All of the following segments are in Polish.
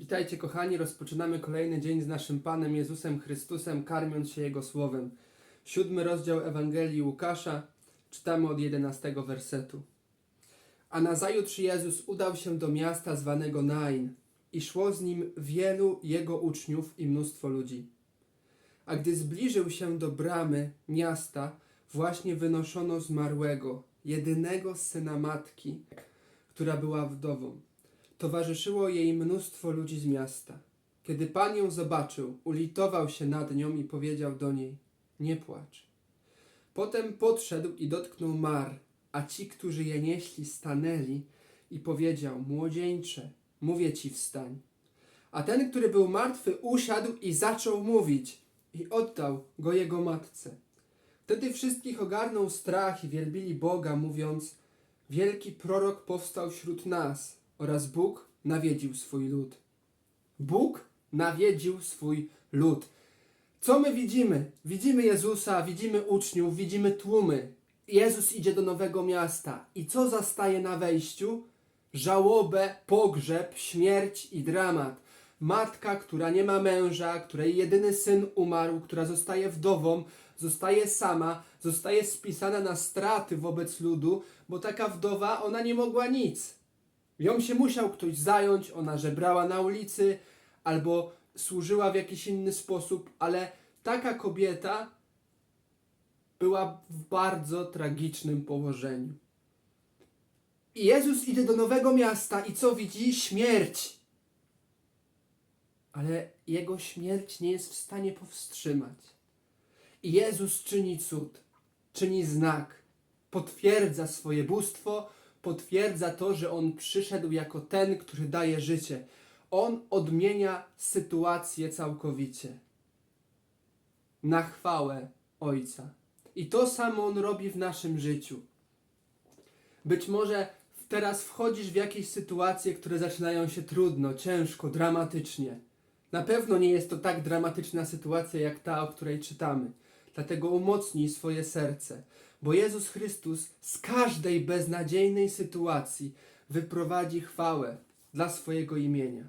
Witajcie kochani, rozpoczynamy kolejny dzień z naszym Panem Jezusem Chrystusem, karmiąc się Jego Słowem. Siódmy rozdział Ewangelii Łukasza, czytamy od jedenastego wersetu. A nazajutrz Jezus udał się do miasta zwanego Nain i szło z nim wielu Jego uczniów i mnóstwo ludzi. A gdy zbliżył się do bramy miasta, właśnie wynoszono zmarłego, jedynego syna matki, która była wdową. Towarzyszyło jej mnóstwo ludzi z miasta. Kiedy Pan ją zobaczył, ulitował się nad nią i powiedział do niej: Nie płacz. Potem podszedł i dotknął mar, a ci, którzy je nieśli, stanęli i powiedział: Młodzieńcze, mówię ci, wstań. A ten, który był martwy, usiadł i zaczął mówić, i oddał go jego matce. Wtedy wszystkich ogarnął strach i wielbili Boga, mówiąc: Wielki prorok powstał wśród nas oraz Bóg nawiedził swój lud. Bóg nawiedził swój lud. Co my widzimy? Widzimy Jezusa, widzimy uczniów, widzimy tłumy. Jezus idzie do nowego miasta i co zastaje na wejściu? Żałobę, pogrzeb, śmierć i dramat. Matka, która nie ma męża, której jedyny syn umarł, która zostaje wdową, zostaje sama, zostaje spisana na straty wobec ludu, bo taka wdowa, ona nie mogła nic. Ją się musiał ktoś zająć, ona żebrała na ulicy albo służyła w jakiś inny sposób, ale taka kobieta była w bardzo tragicznym położeniu. I Jezus idzie do nowego miasta i co widzi? Śmierć. Ale jego śmierć nie jest w stanie powstrzymać. I Jezus czyni cud, czyni znak, potwierdza swoje bóstwo, potwierdza to, że On przyszedł jako ten, który daje życie. On odmienia sytuację całkowicie. Na chwałę Ojca. I to samo On robi w naszym życiu. Być może teraz wchodzisz w jakieś sytuacje, które zaczynają się trudno, ciężko, dramatycznie. Na pewno nie jest to tak dramatyczna sytuacja jak ta, o której czytamy. Dlatego umocnij swoje serce, bo Jezus Chrystus z każdej beznadziejnej sytuacji wyprowadzi chwałę dla swojego imienia.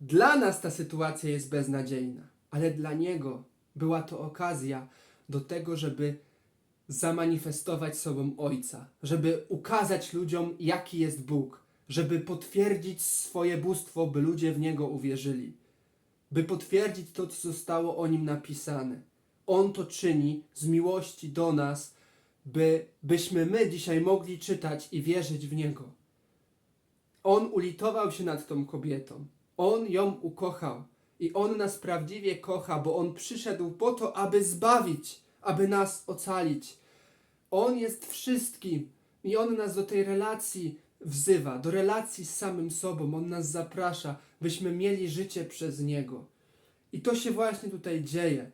Dla nas ta sytuacja jest beznadziejna, ale dla Niego była to okazja do tego, żeby zamanifestować sobą Ojca, żeby ukazać ludziom, jaki jest Bóg, żeby potwierdzić swoje bóstwo, by ludzie w Niego uwierzyli, by potwierdzić to, co zostało o Nim napisane. On to czyni z miłości do nas, by, byśmy my dzisiaj mogli czytać i wierzyć w Niego. On ulitował się nad tą kobietą. On ją ukochał. I On nas prawdziwie kocha, bo On przyszedł po to, aby zbawić, aby nas ocalić. On jest wszystkim i On nas do tej relacji wzywa, do relacji z samym sobą. On nas zaprasza, byśmy mieli życie przez Niego. I to się właśnie tutaj dzieje.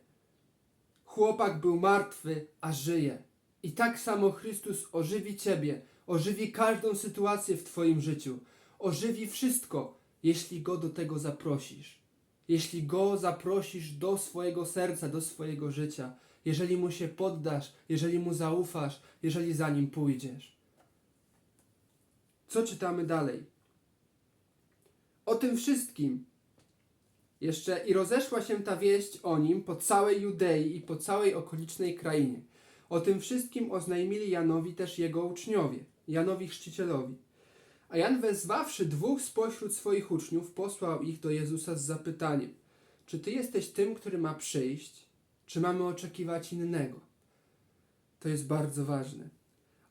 Chłopak był martwy, a żyje. I tak samo Chrystus ożywi Ciebie, ożywi każdą sytuację w Twoim życiu, ożywi wszystko, jeśli Go do tego zaprosisz. Jeśli Go zaprosisz do swojego serca, do swojego życia, jeżeli Mu się poddasz, jeżeli Mu zaufasz, jeżeli za Nim pójdziesz. Co czytamy dalej? O tym wszystkim jeszcze i rozeszła się ta wieść o nim po całej Judei i po całej okolicznej krainie. O tym wszystkim oznajmili Janowi też jego uczniowie, Janowi Chrzcicielowi. A Jan wezwawszy dwóch spośród swoich uczniów, posłał ich do Jezusa z zapytaniem: Czy ty jesteś tym, który ma przyjść, czy mamy oczekiwać innego? To jest bardzo ważne.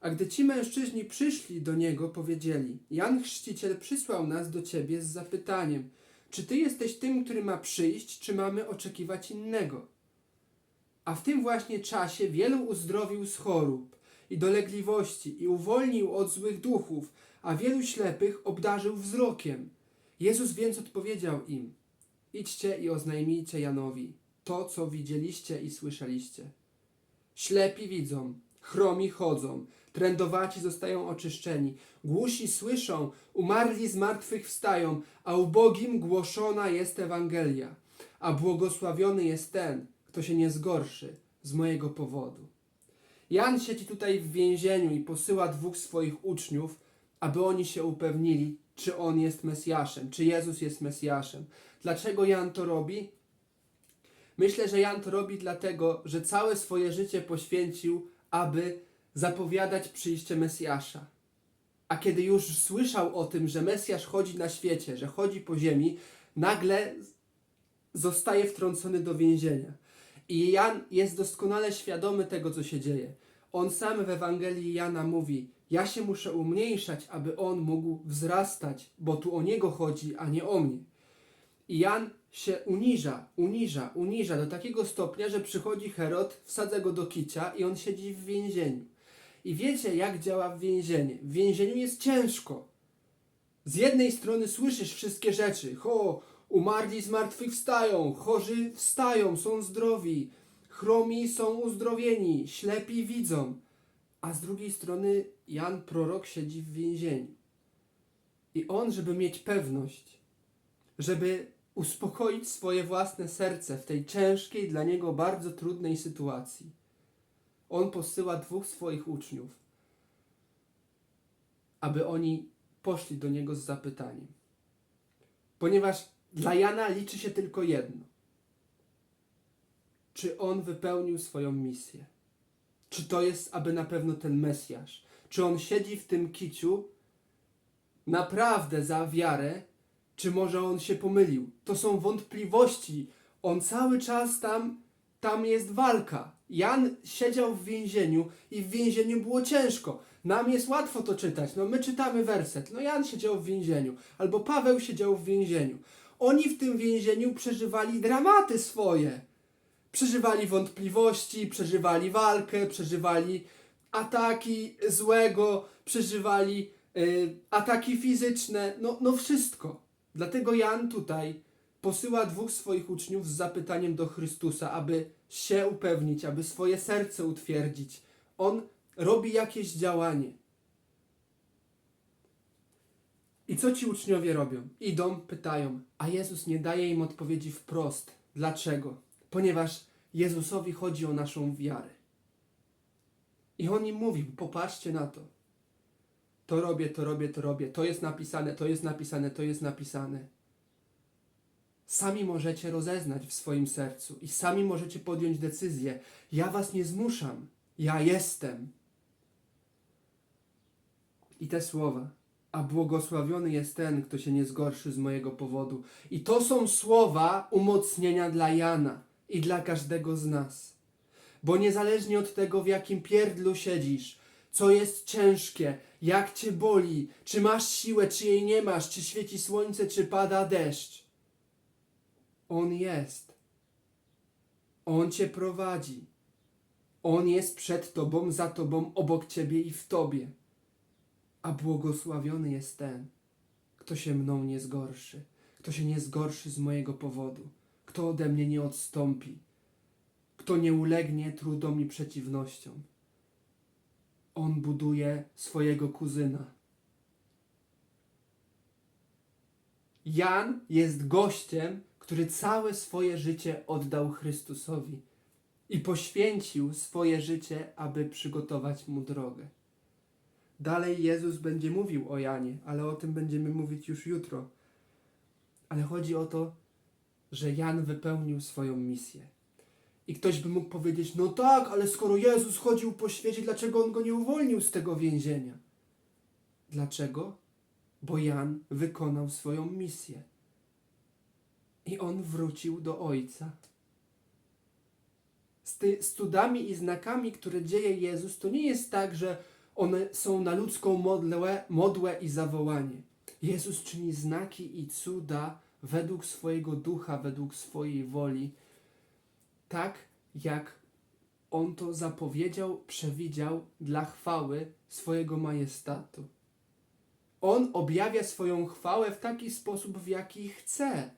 A gdy ci mężczyźni przyszli do niego, powiedzieli: Jan Chrzciciel przysłał nas do ciebie z zapytaniem: Czy ty jesteś tym, który ma przyjść, czy mamy oczekiwać innego? A w tym właśnie czasie wielu uzdrowił z chorób i dolegliwości i uwolnił od złych duchów, a wielu ślepych obdarzył wzrokiem. Jezus więc odpowiedział im: Idźcie i oznajmijcie Janowi to, co widzieliście i słyszeliście. Ślepi widzą, chromi chodzą, trędowaci zostają oczyszczeni, głusi słyszą, umarli z martwych wstają, a ubogim głoszona jest Ewangelia. A błogosławiony jest ten, kto się nie zgorszy z mojego powodu. Jan siedzi tutaj w więzieniu i posyła dwóch swoich uczniów, aby oni się upewnili, czy on jest Mesjaszem, czy Jezus jest Mesjaszem. Dlaczego Jan to robi? Myślę, że Jan to robi dlatego, że całe swoje życie poświęcił, aby zapowiadać przyjście Mesjasza. A kiedy już słyszał o tym, że Mesjasz chodzi na świecie, że chodzi po ziemi, nagle zostaje wtrącony do więzienia. I Jan jest doskonale świadomy tego, co się dzieje. On sam w Ewangelii Jana mówi: Ja się muszę umniejszać, aby on mógł wzrastać, bo tu o niego chodzi, a nie o mnie. I Jan się uniża, uniża, uniża do takiego stopnia, że przychodzi Herod, wsadza go do kicia i on siedzi w więzieniu. I wiecie, jak działa w więzieniu. W więzieniu jest ciężko. Z jednej strony słyszysz wszystkie rzeczy. Ho, umarli zmartwychwstają, chorzy wstają, są zdrowi, chromi są uzdrowieni, ślepi widzą. A z drugiej strony Jan prorok siedzi w więzieniu. I on, żeby mieć pewność, żeby uspokoić swoje własne serce w tej ciężkiej, dla niego bardzo trudnej sytuacji, on posyła dwóch swoich uczniów, aby oni poszli do niego z zapytaniem. Ponieważ dla Jana liczy się tylko jedno: czy on wypełnił swoją misję? Czy to jest aby na pewno ten Mesjasz? Czy on siedzi w tym kiciu naprawdę za wiarę, czy może on się pomylił? To są wątpliwości. On cały czas tam, tam jest walka. Jan siedział w więzieniu i w więzieniu było ciężko. Nam jest łatwo to czytać. No my czytamy werset. No Jan siedział w więzieniu, albo Paweł siedział w więzieniu. Oni w tym więzieniu przeżywali dramaty swoje. Przeżywali wątpliwości, przeżywali walkę, przeżywali ataki złego, przeżywali y, ataki fizyczne, no, no wszystko. Dlatego Jan tutaj posyła dwóch swoich uczniów z zapytaniem do Chrystusa, aby się upewnić, aby swoje serce utwierdzić. On robi jakieś działanie. I co ci uczniowie robią? Idą, pytają, a Jezus nie daje im odpowiedzi wprost. Dlaczego? Ponieważ Jezusowi chodzi o naszą wiarę. I on im mówi: Popatrzcie na to. To robię, to robię, to robię. To jest napisane, to jest napisane, to jest napisane. Sami możecie rozeznać w swoim sercu i sami możecie podjąć decyzję. Ja was nie zmuszam. Ja jestem. I te słowa. A błogosławiony jest ten, kto się nie zgorszy z mojego powodu. I to są słowa umocnienia dla Jana i dla każdego z nas. Bo niezależnie od tego, w jakim pierdlu siedzisz, co jest ciężkie, jak cię boli, czy masz siłę, czy jej nie masz, czy świeci słońce, czy pada deszcz, On jest. On cię prowadzi. On jest przed tobą, za tobą, obok ciebie i w tobie. A błogosławiony jest ten, kto się mną nie zgorszy, kto się nie zgorszy z mojego powodu, kto ode mnie nie odstąpi, kto nie ulegnie trudom i przeciwnościom. On buduje swojego kuzyna. Jan jest gościem, który całe swoje życie oddał Chrystusowi i poświęcił swoje życie, aby przygotować mu drogę. Dalej Jezus będzie mówił o Janie, ale o tym będziemy mówić już jutro. Ale chodzi o to, że Jan wypełnił swoją misję. I ktoś by mógł powiedzieć: No tak, ale skoro Jezus chodził po świecie, dlaczego on go nie uwolnił z tego więzienia? Dlaczego? Bo Jan wykonał swoją misję. I on wrócił do Ojca. Z, ty, z cudami i znakami, które dzieje Jezus, to nie jest tak, że one są na ludzką modłę, modłę i zawołanie. Jezus czyni znaki i cuda według swojego ducha, według swojej woli, tak jak on to zapowiedział, przewidział dla chwały swojego majestatu. On objawia swoją chwałę w taki sposób, w jaki chce.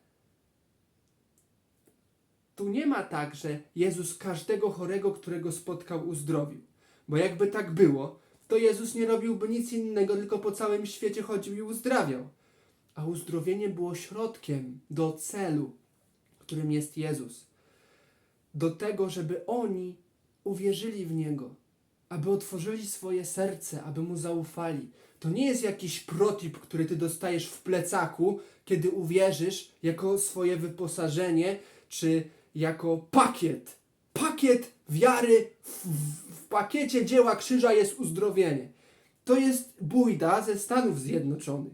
Tu nie ma tak, że Jezus każdego chorego, którego spotkał, uzdrowił. Bo jakby tak było, to Jezus nie robiłby nic innego, tylko po całym świecie chodził i uzdrawiał. A uzdrowienie było środkiem do celu, którym jest Jezus. Do tego, żeby oni uwierzyli w Niego, aby otworzyli swoje serce, aby Mu zaufali. to nie jest jakiś protip, który ty dostajesz w plecaku, kiedy uwierzysz jako swoje wyposażenie, czy jako pakiet. Pakiet wiary, w, w, pakiecie dzieła krzyża jest uzdrowienie. To jest bójda ze Stanów Zjednoczonych.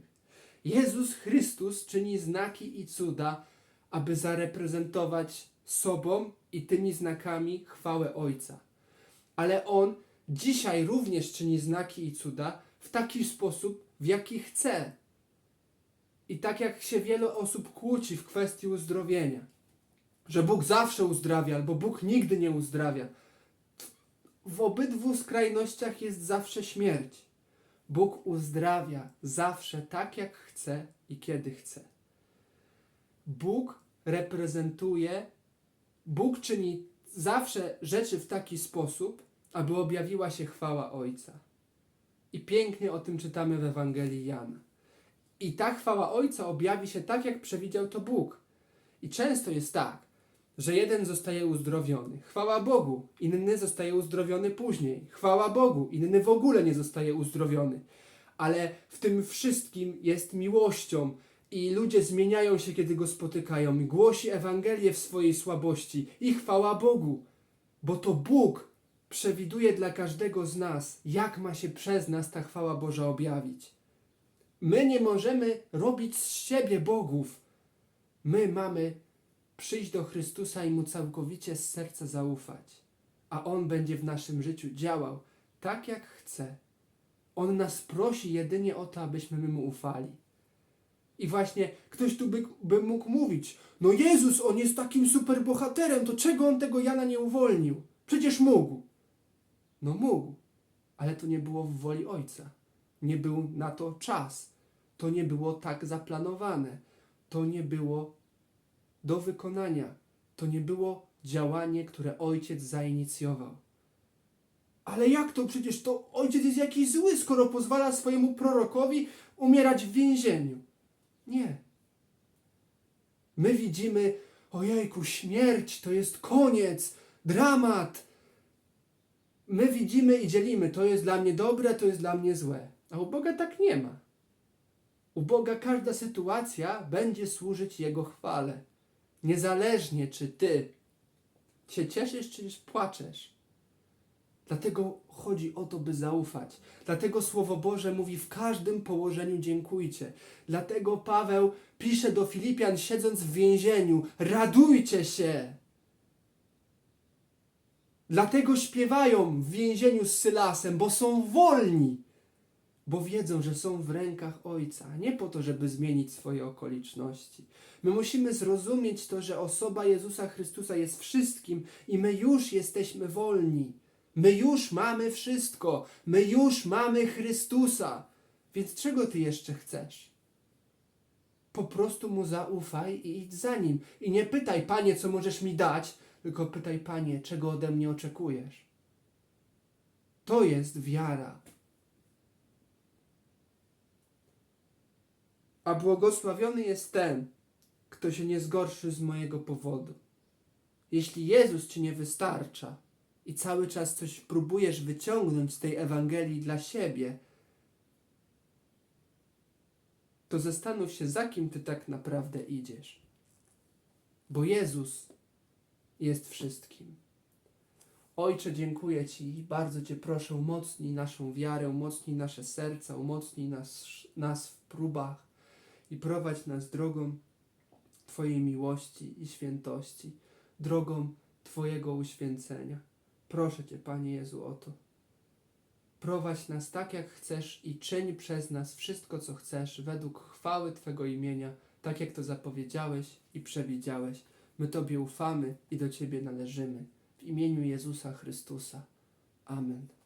Jezus Chrystus czyni znaki i cuda, aby zareprezentować sobą i tymi znakami chwałę Ojca. Ale On dzisiaj również czyni znaki i cuda w taki sposób, w jaki chce. I tak jak się wiele osób kłóci w kwestii uzdrowienia, że Bóg zawsze uzdrawia, albo Bóg nigdy nie uzdrawia. W obydwu skrajnościach jest zawsze śmierć. Bóg uzdrawia zawsze tak, jak chce i kiedy chce. Bóg reprezentuje, Bóg czyni zawsze rzeczy w taki sposób, aby objawiła się chwała Ojca. I pięknie o tym czytamy w Ewangelii Jana. I ta chwała Ojca objawi się tak, jak przewidział to Bóg. I często jest tak, że jeden zostaje uzdrowiony. Chwała Bogu, inny zostaje uzdrowiony później. Chwała Bogu, inny w ogóle nie zostaje uzdrowiony. Ale w tym wszystkim jest miłością i ludzie zmieniają się, kiedy go spotykają głosi Ewangelię w swojej słabości i chwała Bogu, bo to Bóg przewiduje dla każdego z nas, jak ma się przez nas ta chwała Boża objawić. My nie możemy robić z siebie bogów. My mamy przyjść do Chrystusa i Mu całkowicie z serca zaufać, a On będzie w naszym życiu działał tak, jak chce. On nas prosi jedynie o to, abyśmy Mu ufali. I właśnie ktoś tu by, by mógł mówić, no Jezus, On jest takim super bohaterem, to czego On tego Jana nie uwolnił? Przecież mógł. No mógł, ale to nie było w woli Ojca. Nie był na to czas. To nie było tak zaplanowane. To nie było do wykonania. To nie było działanie, które ojciec zainicjował. Ale jak to? Przecież to ojciec jest jakiś zły, skoro pozwala swojemu prorokowi umierać w więzieniu. Nie. My widzimy, ojejku, śmierć to jest koniec, dramat. My widzimy i dzielimy, to jest dla mnie dobre, to jest dla mnie złe. A u Boga tak nie ma. U Boga każda sytuacja będzie służyć Jego chwale. Niezależnie czy ty się cieszysz, czy płaczesz. Dlatego chodzi o to, by zaufać. Dlatego Słowo Boże mówi w każdym położeniu dziękujcie. Dlatego Paweł pisze do Filipian, siedząc w więzieniu: radujcie się. Dlatego śpiewają w więzieniu z Sylasem, bo są wolni, bo wiedzą, że są w rękach Ojca, nie po to, żeby zmienić swoje okoliczności. My musimy zrozumieć to, że osoba Jezusa Chrystusa jest wszystkim i my już jesteśmy wolni. My już mamy wszystko. My już mamy Chrystusa. Więc czego ty jeszcze chcesz? Po prostu mu zaufaj i idź za nim. I nie pytaj, panie, co możesz mi dać, tylko pytaj, panie, czego ode mnie oczekujesz. To jest wiara. A błogosławiony jest ten, kto się nie zgorszy z mojego powodu. Jeśli Jezus ci nie wystarcza i cały czas coś próbujesz wyciągnąć z tej Ewangelii dla siebie, to zastanów się, za kim ty tak naprawdę idziesz. Bo Jezus jest wszystkim. Ojcze, dziękuję Ci i bardzo Cię proszę, umocnij naszą wiarę, umocnij nasze serca, umocnij nas, nas w próbach i prowadź nas drogą Twojej miłości i świętości, drogą Twojego uświęcenia. Proszę Cię, Panie Jezu, o to. Prowadź nas tak, jak chcesz i czyń przez nas wszystko, co chcesz, według chwały Twego imienia, tak jak to zapowiedziałeś i przewidziałeś. My Tobie ufamy i do Ciebie należymy. W imieniu Jezusa Chrystusa. Amen.